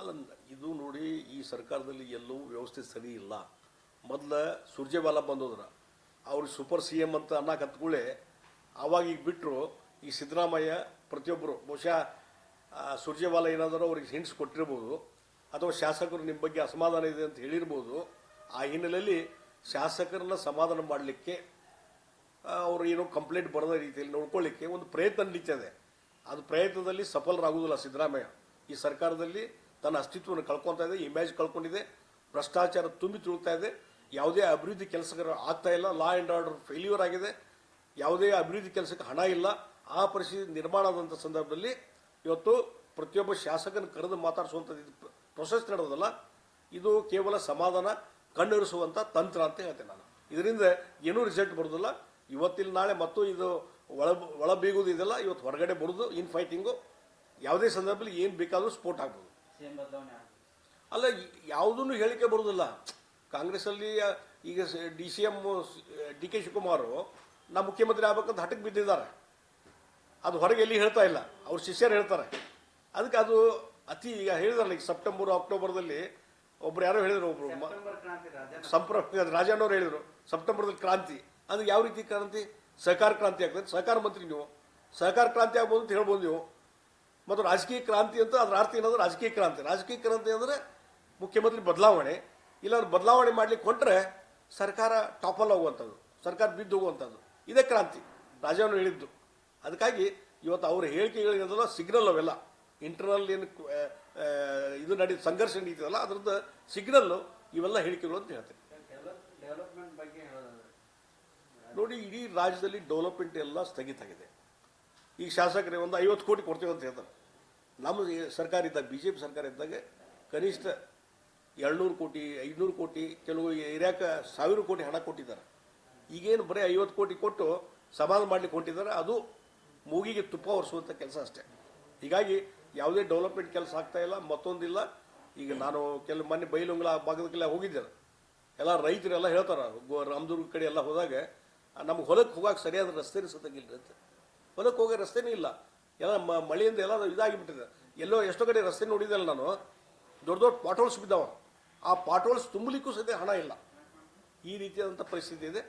ಅಲ್ಲ ಇದು ನೋಡಿ ಈ ಸರ್ಕಾರದಲ್ಲಿ ಎಲ್ಲವೂ ವ್ಯವಸ್ಥೆ ಸರಿ ಇಲ್ಲ. ಮೊದಲ ಸುರ್ಜೇವಾಲ ಬಂದೋದ್ರ. ಅವ್ರಿಗೆ ಸೂಪರ್ ಸಿ ಎಂ ಅಂತ ಅನ್ನಕ್ಕೆ ಹತ್ಕೊಳ್ಳೆ ಆವಾಗ ಈಗ ಬಿಟ್ಟರು ಈ ಸಿದ್ದರಾಮಯ್ಯ ಪ್ರತಿಯೊಬ್ಬರು ಬಹುಶಃ ಸುರ್ಜೇವಾಲ ಏನಾದರೂ ಅವ್ರಿಗೆ ಹಿಂಟ್ಸ್ ಕೊಟ್ಟಿರ್ಬೋದು, ಅಥವಾ ಶಾಸಕರು ನಿಮ್ಮ ಬಗ್ಗೆ ಅಸಮಾಧಾನ ಇದೆ ಅಂತ ಹೇಳಿರ್ಬೋದು, ಆ ಹಿನ್ನೆಲೆಯಲ್ಲಿ ಶಾಸಕರನ್ನ ಸಮಾಧಾನ ಮಾಡಲಿಕ್ಕೆ ಅವರು ಏನೋ ಕಂಪ್ಲೇಂಟ್ ಬರದ ರೀತಿಯಲ್ಲಿ ನೋಡ್ಕೊಳ್ಳಿಕ್ಕೆ ಒಂದು ಪ್ರಯತ್ನ ನಡೀತದೆ ಅದು ಪ್ರಯತ್ನದಲ್ಲಿ ಸಫಲರಾಗುವುದಿಲ್ಲ ಸಿದ್ದರಾಮಯ್ಯ. ಈ ಸರ್ಕಾರದಲ್ಲಿ ತನ್ನ ಅಸ್ತಿತ್ವವನ್ನು ಕಳ್ಕೊತಾ ಇದೆ ಇಮೇಜ್ ಕಳ್ಕೊಂಡಿದೆ, ಭ್ರಷ್ಟಾಚಾರ ತುಂಬಿ ತುಳುಕ್ತಾ ಇದೆ. ಯಾವುದೇ ಅಭಿವೃದ್ಧಿ ಕೆಲಸಗಳು ಆಗ್ತಾ ಇಲ್ಲ ಲಾ ಆ್ಯಂಡ್ ಆರ್ಡರ್ ಫೇಲ್ಯೂರ್ ಆಗಿದೆ. ಯಾವುದೇ ಅಭಿವೃದ್ಧಿ ಕೆಲಸಕ್ಕೆ ಹಣ ಇಲ್ಲ. ಆ ಪರಿಸ್ಥಿತಿ ನಿರ್ಮಾಣ ಆದಂಥ ಸಂದರ್ಭದಲ್ಲಿ ಇವತ್ತು ಪ್ರತಿಯೊಬ್ಬ ಶಾಸಕನ ಕರೆದು ಮಾತಾಡಿಸುವಂಥದ್ದು ಪ್ರೊಸೆಸ್ ನಡೆದಲ್ಲ ಇದು ಕೇವಲ ಸಮಾಧಾನ ಕಣ್ಣರಿಸುವಂಥ ತಂತ್ರ ಅಂತ ಹೇಳ್ತೇನೆ ನಾನು. ಇದರಿಂದ ಏನೂ ರಿಸಲ್ಟ್ ಬರೋದಿಲ್ಲ. ಇವತ್ತಿಲ್ಲ, ನಾಳೆ ಮತ್ತು ಇದು ಒಳ ಒಳ ಇದೆಲ್ಲ, ಇವತ್ತು ಹೊರಗಡೆ ಬರೋದು ಇನ್ ಫೈಟಿಂಗು ಯಾವುದೇ ಸಂದರ್ಭದಲ್ಲಿ ಏನು ಬೇಕಾದರೂ ಸ್ಪೋರ್ಟ್ ಆಗ್ಬೋದು. ಅಲ್ಲ ಯಾವುದನ್ನು ಹೇಳಿಕೆ ಬರುದಿಲ್ಲ. ಕಾಂಗ್ರೆಸ್ ಅಲ್ಲಿ ಈಗ D C M D K Shivakumar ನಾ ಮುಖ್ಯಮಂತ್ರಿ ಆಗ್ಬೇಕಂತ ಹಠಕ್ಕೆ ಬಿದ್ದಿದ್ದಾರೆ. ಅದು ಹೊರಗೆ ಎಲ್ಲಿ ಹೇಳ್ತಾ ಇಲ್ಲ. ಅವ್ರ ಶಿಷ್ಯರು ಹೇಳ್ತಾರೆ. ಅದಕ್ಕೆ ಅದು ಅತಿ ಈಗ ಹೇಳಿದಾರಲ್ಲ ಈಗ ಸೆಪ್ಟೆಂಬರ್ ಅಕ್ಟೋಬರ್ದಲ್ಲಿ ಒಬ್ರು ಯಾರೋ ಹೇಳಿದ್ರು ಒಬ್ರು ಸಂಪ್ರ ರಾಜಣ್ಣವ್ರು ಹೇಳಿದ್ರು ಸೆಪ್ಟೆಂಬರ್ದಲ್ಲಿ ಕ್ರಾಂತಿ. ಅಂದ್ರೆ ಯಾವ ರೀತಿ ಕ್ರಾಂತಿ? ಸಹಕಾರ ಕ್ರಾಂತಿ ಆಗ್ತದೆ. ಸಹಕಾರ ಮಂತ್ರಿ ನೀವು. ಸಹಕಾರ ಕ್ರಾಂತಿ ಆಗ್ಬೋದು ಅಂತ ಹೇಳ್ಬೋದು ನೀವು. ಮತ್ತು ರಾಜಕೀಯ ಕ್ರಾಂತಿ ಅಂತ ಅದರ ಅರ್ಥ ಏನಂದ್ರೆ ರಾಜಕೀಯ ಕ್ರಾಂತಿ. ರಾಜಕೀಯ ಕ್ರಾಂತಿ ಅಂದರೆ ಮುಖ್ಯಮಂತ್ರಿ ಬದಲಾವಣೆ ಇಲ್ಲಾಂದ್ರೆ ಬದಲಾವಣೆ ಮಾಡ್ಲಿಕ್ಕೆ ಹೊಂಟ್ರೆ ಸರ್ಕಾರ ಟಾಪಲ್ ಆಗುವಂಥದ್ದು ಸರ್ಕಾರ ಬಿದ್ದು ಹೋಗುವಂಥದ್ದು. ಇದೇ ಕ್ರಾಂತಿ. ರಾಜವನ್ನು ಹೇಳಿದ್ದು. ಅದಕ್ಕಾಗಿ ಇವತ್ತು ಅವ್ರ ಹೇಳಿಕೆಗಳಿಗೆಲ್ಲ ಸಿಗ್ನಲ್ ಅವೆಲ್ಲ. ಇಂಟರ್ನಲ್ ಏನು ಇದು ನಡೀ, ಸಂಘರ್ಷ ನಡೀತದಲ್ಲ, ಅದರದ್ದು ಸಿಗ್ನಲ್ಲು ಇವೆಲ್ಲ ಹೇಳಿಕೆಗಳು ಅಂತ ಹೇಳ್ತೀನಿ. ನೋಡಿ, ಇಡೀ ರಾಜ್ಯದಲ್ಲಿ ಡೆವಲಪ್ಮೆಂಟ್ ಎಲ್ಲ ಸ್ಥಗಿತ ಆಗಿದೆ. ಈಗ ಶಾಸಕರಿಗೆ ಒಂದು ಐವತ್ತು ಕೋಟಿ ಕೊಡ್ತೀವಿ ಅಂತ ಹೇಳ್ತಾರೆ. ನಮ್ಮ ಸರ್ಕಾರ ಇದ್ದಾಗ ಬಿ ಜೆ ಪಿ ಸರ್ಕಾರ ಇದ್ದಾಗ ಕನಿಷ್ಠ ಎರಡುನೂರು ಕೋಟಿ, ಐದುನೂರು ಕೋಟಿ, ಕೆಲವು ಏರಿಯಾಕ್ಕೆ ಸಾವಿರ ಕೋಟಿ ಹಣ ಕೊಟ್ಟಿದ್ದಾರೆ. ಈಗೇನು ಬರೀ ಐವತ್ತು ಕೋಟಿ ಕೊಟ್ಟು ಸಮಾಧಾನ ಮಾಡ್ಲಿಕ್ಕೆ ಕೊಟ್ಟಿದ್ದಾರೆ ಅದು ಮೂಗಿಗೆ ತುಪ್ಪ ಒರೆಸುವಂಥ ಕೆಲಸ ಅಷ್ಟೇ. ಹೀಗಾಗಿ ಯಾವುದೇ ಡೆವಲಪ್ಮೆಂಟ್ ಕೆಲಸ ಆಗ್ತಾ ಇಲ್ಲ, ಮತ್ತೊಂದಿಲ್ಲ. ಈಗ ನಾನು ಕೆಲವು ಮೊನ್ನೆ ಬೈಲುಂಗ್ಲ ಭಾಗದಕ್ಕೆಲ್ಲ ಹೋಗಿದ್ದೆ ಎಲ್ಲ ರೈತರೆಲ್ಲ ಹೇಳ್ತಾರೆ, ಗೋ ರಾಮದುರ್ಗ ಕಡೆ ಎಲ್ಲ ಹೋದಾಗ ನಮ್ಗೆ ಹೊಲಕ್ಕೆ ಹೋಗಕ್ಕೆ ಸರಿಯಾದ ರಸ್ತೆ ಸತಂಗಿಲ್ಲ ಹೊಲಕ್ಕೆ ಹೋಗೋ ರಸ್ತೆನೇ ಇಲ್ಲ. ಎಲ್ಲ ಮಳೆಯಿಂದ ಎಲ್ಲ ಇದಾಗಿಬಿಟ್ಟಿದೆ. ಎಲ್ಲೋ ಎಷ್ಟೋ ಕಡೆ ರಸ್ತೆ ನೋಡಿದೆಲ್ಲ ನಾನು. ದೊಡ್ಡ ದೊಡ್ಡ ಪಾಟೋಲ್ಸ್ ಬಿದ್ದಾವ. ಆ ಪಾಟೋಲ್ಸ್ ತುಂಬಲಿಕ್ಕೂ ಸದ್ಯ ಹಣ ಇಲ್ಲ. ಈ ರೀತಿಯಾದಂಥ ಪರಿಸ್ಥಿತಿ ಇದೆ.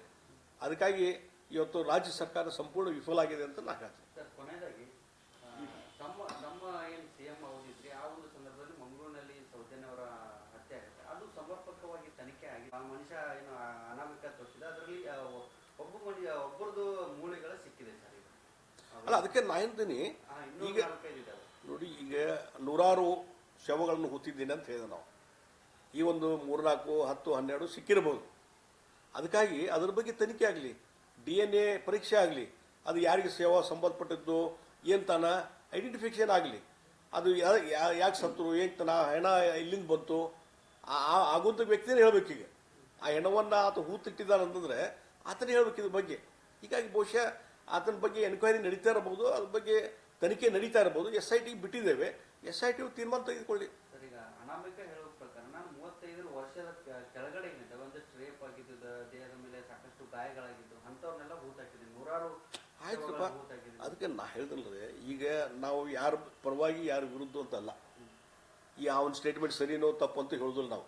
ಅದಕ್ಕಾಗಿ ಇವತ್ತು ರಾಜ್ಯ ಸರ್ಕಾರ ಸಂಪೂರ್ಣ ವಿಫಲ ಆಗಿದೆ ಅಂತ ನಾನು ಹೇಳ್ತೀನಿ ಸರ್ ಕೊನೆಯದಾಗಿ ಆ, ತಮ್ಮ ತಮ್ಮ ಏನು ಸಿ ಎಂ ಅವಧಿದ್ರಿ ಆ ಒಂದು ಸಂದರ್ಭದಲ್ಲಿ ಮಂಗಳೂರಿನಲ್ಲಿ ಸೌಜನ್ಯ ಅವರ ಹತ್ಯೆ ಆಗುತ್ತೆ ಅದು ಸಮರ್ಪಕವಾಗಿ ತನಿಖೆ ಆಗಿದೆ ಆ ಮನುಷ್ಯ ಏನು ಆ ಅನಾಮಿಕ ತೋರಿಸಿದ ಅದರಲ್ಲಿ ಒಬ್ಬ ಮನುಷ್ಯ ಒಬ್ಬರದು ಮೂಳೆಗಳು ಸಿಕ್ಕಿದೆ ಸರ್ ಈಗ ಅಲ್ಲ ಅದಕ್ಕೆ ನಾ ಹೇಳ್ತೀನಿ ಈಗ ನೋಡಿ ಈಗ ನೂರಾರು ಶವಗಳನ್ನು ಹೊತ್ತಿದ್ದೀನಿ ಅಂತ ಹೇಳಿದೆ ನಾವು. ಈ ಒಂದು ಮೂರ್ನಾಲ್ಕು ಹತ್ತು ಹನ್ನೆರಡು ಸಿಕ್ಕಿರಬಹುದು ಅದಕ್ಕಾಗಿ ಅದ್ರ ಬಗ್ಗೆ ತನಿಖೆ ಆಗಲಿ ಡಿ ಎನ್ ಎ ಪರೀಕ್ಷೆ ಆಗಲಿ ಅದು ಯಾರಿಗೆ ಸೇವಾ ಸಂಬಂಧಪಟ್ಟಿದ್ದು ಏನು ತಾನ ಐಡೆಂಟಿಫಿಕೇಶನ್ ಆಗಲಿ ಅದು ಯಾಕೆ ಸತ್ರು ಏನು ತನ ಹೆಣ ಇಲ್ಲಿಂದ ಬಂತು ಆ- ಆ ಆಗುವಂಥ ವ್ಯಕ್ತಿನೇ ಈಗ. ಆ ಹೆಣವನ್ನು ಆತ ಹೂತಿಟ್ಟಿದ್ದಾನೆ ಅಂತಂದ್ರೆ ಆತನೇ ಹೇಳ್ಬೇಕು ಇದ್ರ ಬಗ್ಗೆ. ಹೀಗಾಗಿ ಬಹುಶಃ ಆತನ ಬಗ್ಗೆ ಎನ್ಕ್ವೈರಿ ನಡೀತಾ ಇರಬಹುದು ಅದ್ರ ಬಗ್ಗೆ ತನಿಖೆ ನಡೀತಾ ಇರಬಹುದು ಎಸ್ ಐ ಟಿ ಬಿಟ್ಟಿದ್ದೇವೆ. ಎಸ್ ಐ ಟಿ ತೀರ್ಮಾನ ತೆಗೆದುಕೊಳ್ಳಿ. ಅನಾಮಿಕ ಹೇಳೋ ಪ್ರಕಾರ ಮೂವತ್ತೈದು ವರ್ಷದ ಕೆಳಗಡೆ ಇದ್ದೆ. ಒಂದಷ್ಟು ರೇಪ್ ಆಗಿದ್ದು ದೇಹದ ಮೇಲೆ ಸಾಕಷ್ಟು ಗಾಯಗಳಾಗಿದ್ದು ಅಂಥವ್ರನ್ನೆಲ್ಲ ಹೂತಾಕಿದೆ ನೂರಾರು ಆಯ್ತಪ್ಪ ಅದಕ್ಕೆ ನಾ ಹೇಳ್ದಲ್ಲದೆ ಈಗ ನಾವು ಯಾರ ಪರವಾಗಿ ಯಾರ ವಿರುದ್ಧ ಅಂತಲ್ಲ ಈ ಅವನ ಸ್ಟೇಟ್ಮೆಂಟ್ ಸರಿನೋ ತಪ್ಪು ಅಂತ ಹೇಳಿದ್ರು ನಾವು.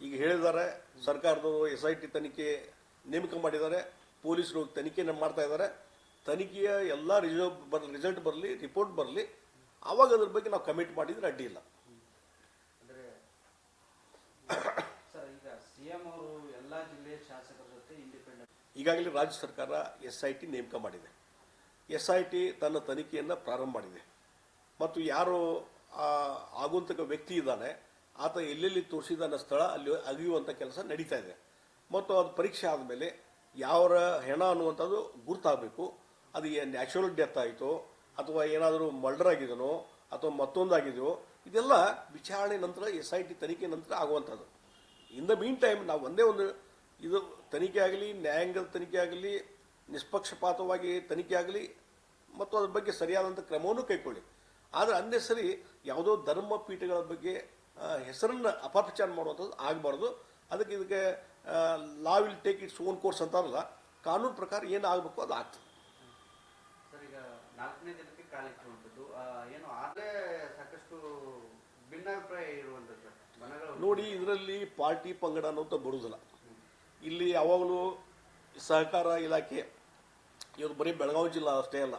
ಈಗ ಹೇಳಿದ್ದಾರೆ ಸರ್ಕಾರದವರು ಎಸ್ ಐ ಟಿ ತನಿಖೆ ನೇಮಕ ಮಾಡಿದ್ದಾರೆ. ಪೊಲೀಸರು ತನಿಖೆ ಮಾಡ್ತಾ ಇದ್ದಾರೆ ತನಿಖೆಯ ಎಲ್ಲ ರಿಸಲ್ಟ್ ಬರ್ ರಿಸಲ್ಟ್ ಬರಲಿ ರಿಪೋರ್ಟ್ ಬರಲಿ ಆವಾಗ ಅದ್ರ ಬಗ್ಗೆ ನಾವು ಕಮಿಟ್ ಮಾಡಿದ್ರೆ ಅಡ್ಡಿ ಇಲ್ಲ. ಈಗಾಗಲೇ ರಾಜ್ಯ ಸರ್ಕಾರ ಎಸ್ ಐ ಟಿ ನೇಮಕ ಮಾಡಿದೆ. ಎಸ್ ಐ ಟಿ ತನ್ನ ತನಿಖೆಯನ್ನು ಪ್ರಾರಂಭ ಮಾಡಿದೆ. ಮತ್ತು ಯಾರು ಆಗುವಂತಕ ವ್ಯಕ್ತಿ ಇದ್ದಾನೆ ಆತ ಎಲ್ಲೆಲ್ಲಿ ತೋರಿಸಿದ ಸ್ಥಳ ಅಲ್ಲಿ ಅಗಿಯುವಂಥ ಕೆಲಸ ನಡೀತಾ ಇದೆ. ಮತ್ತು ಅದು ಪರೀಕ್ಷೆ ಆದಮೇಲೆ ಯಾವ ಹೆಣ ಅನ್ನುವಂಥದ್ದು ಗುರ್ತಾಗಬೇಕು. ಅದು ನ್ಯಾಚುರಲ್ ಡೆತ್ ಆಯಿತು, ಅಥವಾ ಏನಾದರೂ ಮರ್ಡರ್ ಆಗಿದನೋ, ಅಥವಾ ಮತ್ತೊಂದಾಗಿದೆಯೋ, ಇದೆಲ್ಲ ವಿಚಾರಣೆ ನಂತರ ಎಸ್ ಐ ಟಿ ತನಿಖೆ ನಂತರ ಆಗುವಂಥದ್ದು. ಇನ್ ದ ಮೀನ್ ಟೈಮ್ ನಾವು ಒಂದೇ ಒಂದು ಇದು ತನಿಖೆ ಆಗಲಿ, ನ್ಯಾಯಾಂಗದ ತನಿಖೆ ಆಗಲಿ, ನಿಷ್ಪಕ್ಷಪಾತವಾಗಿ ತನಿಖೆ ಆಗಲಿ, ಮತ್ತು ಅದ್ರ ಬಗ್ಗೆ ಸರಿಯಾದಂಥ ಕ್ರಮವನ್ನು ಕೈಗೊಳ್ಳಿ ಆದರೆ ಅಂದೇ ಸರಿ ಯಾವುದೋ ಧರ್ಮ ಪೀಠಗಳ ಬಗ್ಗೆ ಹೆಸರನ್ನು ಅಪಪ್ರಚಾರ ಮಾಡುವಂಥದ್ದು ಆಗಬಾರ್ದು. ಅದಕ್ಕೆ ಇದಕ್ಕೆ law will take its own course ಅಂತಾರಲ್ಲ ಕಾನೂನು ಪ್ರಕಾರ ಏನು ಆಗಬೇಕು ಅದು ಆಗ್ತದೆ ನಾಲ್ಕನೇ ದಿನಕ್ಕೆ ಏನು ಆಗಲೇ ಸಾಕಷ್ಟು ನೋಡಿ ಇದರಲ್ಲಿ ಪಾರ್ಟಿ ಪಂಗಡ ಅನ್ನೋಂಥ ಬರುವುದಿಲ್ಲ. ಇಲ್ಲಿ ಯಾವಾಗಲೂ ಸಹಕಾರ ಇಲಾಖೆ ಇವತ್ತು ಬರೀ ಬೆಳಗಾವಿ ಜಿಲ್ಲಾ ಅಷ್ಟೇ ಅಲ್ಲ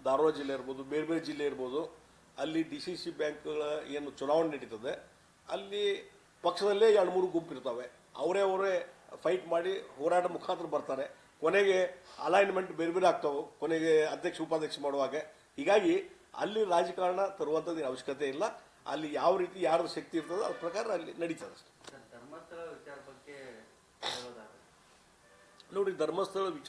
ಧಾರವಾಡ ಜಿಲ್ಲೆ ಇರ್ಬೋದು ಬೇರೆ ಬೇರೆ ಜಿಲ್ಲೆ ಇರ್ಬೋದು ಅಲ್ಲಿ ಡಿ ಸಿ ಸಿ ಬ್ಯಾಂಕ್ಗಳ ಏನು ಚುನಾವಣೆ ನಡೀತದೆ ಅಲ್ಲಿ ಪಕ್ಷದಲ್ಲೇ ಎರಡು ಮೂರು ಗುಂಪು ಇರ್ತವೆ. ಅವರೇ ಅವರೇ ಫೈಟ್ ಮಾಡಿ ಹೋರಾಟ ಮುಖಾಂತರ ಬರ್ತಾರೆ. ಕೊನೆಗೆ ಅಲೈನ್ಮೆಂಟ್ ಬೇರೆ ಬೇರೆ ಆಗ್ತಾವೆ. ಕೊನೆಗೆ ಅಧ್ಯಕ್ಷ ಉಪಾಧ್ಯಕ್ಷ ಮಾಡುವಾಗ. ಹೀಗಾಗಿ ಅಲ್ಲಿ ರಾಜಕಾರಣ ತರುವಂಥದ್ದು ಅವಶ್ಯಕತೆ ಇಲ್ಲ. ಅಲ್ಲಿ ಯಾವ ರೀತಿ ಯಾರ ಶಕ್ತಿ ಇರ್ತದೋ ಅದ್ರ ಪ್ರಕಾರ ಅಲ್ಲಿ ನಡೀತದೆ ಅಷ್ಟೇ. ನೋಡಿ ಧರ್ಮಸ್ಥಳ ವಿಚಾರ